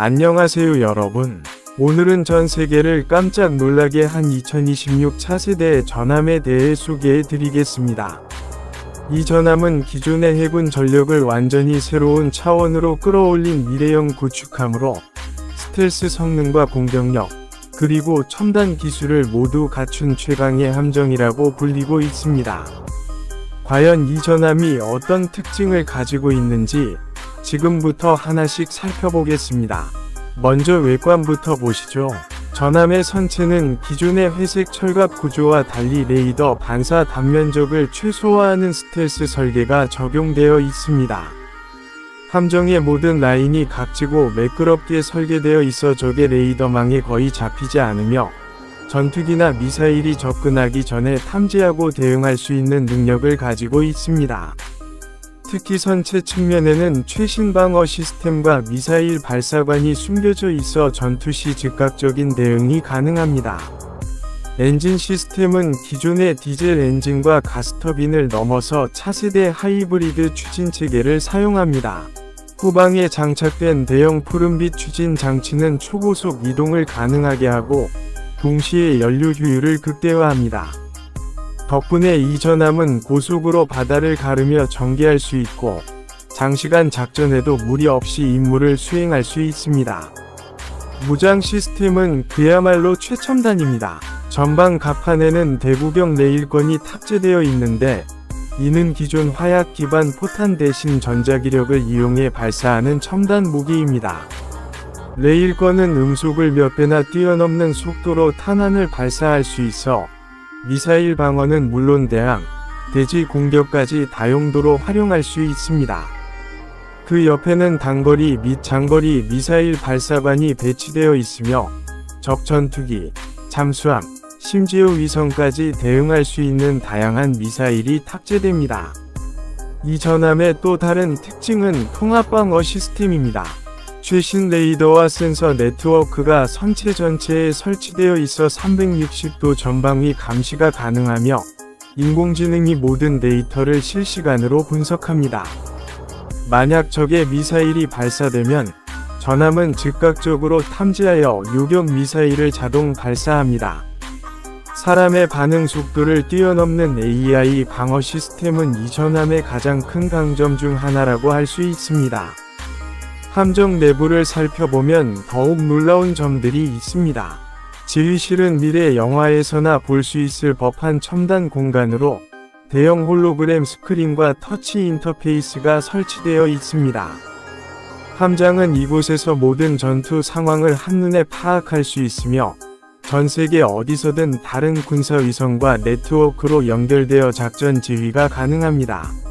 안녕하세요 여러분. 오늘은 전 세계를 깜짝 놀라게 한 2026 차세대 전함에 대해 소개해 드리겠습니다. 이 전함은 기존의 해군 전력을 완전히 새로운 차원으로 끌어올린 미래형 구축함으로 스텔스 성능과 공격력, 그리고 첨단 기술을 모두 갖춘 최강의 함정이라고 불리고 있습니다. 과연 이 전함이 어떤 특징을 가지고 있는지 지금부터 하나씩 살펴보겠습니다. 먼저 외관부터 보시죠. 전함의 선체는 기존의 회색 철갑 구조와 달리 레이더 반사 단면적을 최소화하는 스텔스 설계가 적용되어 있습니다. 함정의 모든 라인이 각지고 매끄럽게 설계되어 있어 적의 레이더망에 거의 잡히지 않으며 전투기나 미사일이 접근하기 전에 탐지하고 대응할 수 있는 능력을 가지고 있습니다. 특히 선체 측면에는 최신 방어 시스템과 미사일 발사관이 숨겨져 있어 전투 시 즉각적인 대응이 가능합니다. 엔진 시스템은 기존의 디젤 엔진과 가스터빈을 넘어서 차세대 하이브리드 추진 체계를 사용합니다. 후방에 장착된 대형 푸른빛 추진 장치는 초고속 이동을 가능하게 하고 동시에 연료 효율을 극대화합니다. 덕분에 이 전함은 고속으로 바다를 가르며 전개할 수 있고 장시간 작전에도 무리 없이 임무를 수행할 수 있습니다. 무장 시스템은 그야말로 최첨단입니다. 전방 갑판에는 대구경 레일건이 탑재되어 있는데 이는 기존 화약 기반 포탄 대신 전자기력을 이용해 발사하는 첨단 무기입니다. 레일건은 음속을 몇 배나 뛰어넘는 속도로 탄환을 발사할 수 있어 미사일 방어는 물론 대항, 대지 공격까지 다용도로 활용할 수 있습니다. 그 옆에는 단거리 및 장거리 미사일 발사관이 배치되어 있으며 적 전투기, 잠수함, 심지어 위성까지 대응할 수 있는 다양한 미사일이 탑재됩니다. 이 전함의 또 다른 특징은 통합방어 시스템입니다. 최신 레이더와 센서 네트워크가 선체 전체에 설치되어 있어 360도 전방위 감시가 가능하며 인공지능이 모든 데이터를 실시간으로 분석합니다. 만약 적의 미사일이 발사되면 전함은 즉각적으로 탐지하여 요격 미사일을 자동 발사합니다. 사람의 반응 속도를 뛰어넘는 AI 방어 시스템은 이 전함의 가장 큰 강점 중 하나라고 할 수 있습니다. 함정 내부를 살펴보면 더욱 놀라운 점들이 있습니다. 지휘실은 미래 영화에서나 볼 수 있을 법한 첨단 공간으로 대형 홀로그램 스크린과 터치 인터페이스가 설치되어 있습니다. 함장은 이곳에서 모든 전투 상황을 한눈에 파악할 수 있으며 전 세계 어디서든 다른 군사 위성과 네트워크로 연결되어 작전 지휘가 가능합니다.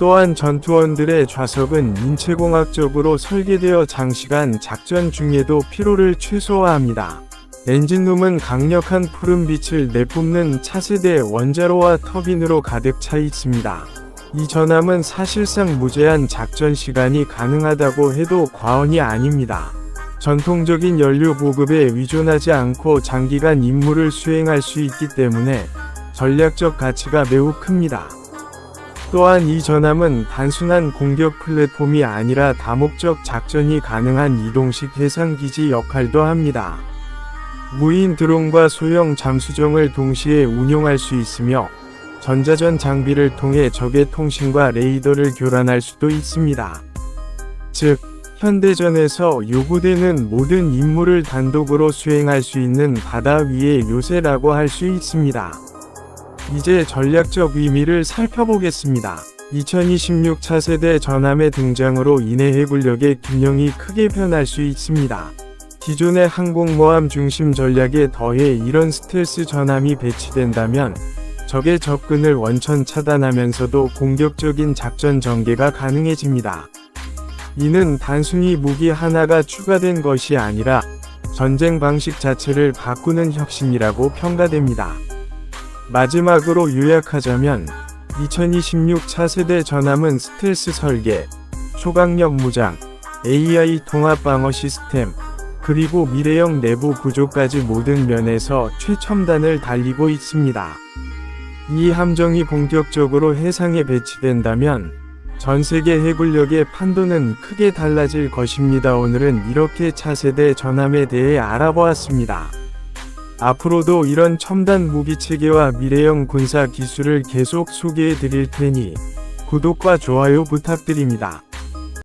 또한 전투원들의 좌석은 인체공학적으로 설계되어 장시간 작전 중에도 피로를 최소화합니다. 엔진룸은 강력한 푸른 빛을 내뿜는 차세대 원자로와 터빈으로 가득 차 있습니다. 이 전함은 사실상 무제한 작전 시간이 가능하다고 해도 과언이 아닙니다. 전통적인 연료 보급에 위존하지 않고 장기간 임무를 수행할 수 있기 때문에 전략적 가치가 매우 큽니다. 또한 이 전함은 단순한 공격 플랫폼이 아니라 다목적 작전이 가능한 이동식 해상기지 역할도 합니다. 무인 드론과 소형 잠수정을 동시에 운용할 수 있으며 전자전 장비를 통해 적의 통신과 레이더를 교란할 수도 있습니다. 즉, 현대전에서 요구되는 모든 임무를 단독으로 수행할 수 있는 바다 위의 요새라고 할 수 있습니다. 이제 전략적 의미를 살펴보겠습니다. 2026 차세대 전함의 등장으로 인해 해군력의 균형이 크게 변할 수 있습니다. 기존의 항공모함 중심 전략에 더해 이런 스텔스 전함이 배치된다면 적의 접근을 원천 차단하면서도 공격적인 작전 전개가 가능해집니다. 이는 단순히 무기 하나가 추가된 것이 아니라 전쟁 방식 자체를 바꾸는 혁신이라고 평가됩니다. 마지막으로 요약하자면 2026 차세대 전함은 스텔스 설계, 초강력 무장, AI 통합 방어 시스템, 그리고 미래형 내부 구조까지 모든 면에서 최첨단을 달리고 있습니다. 이 함정이 본격적으로 해상에 배치된다면 전 세계 해군력의 판도는 크게 달라질 것입니다. 오늘은 이렇게 차세대 전함에 대해 알아보았습니다. 앞으로도 이런 첨단 무기 체계와 미래형 군사 기술을 계속 소개해 드릴 테니 구독과 좋아요 부탁드립니다.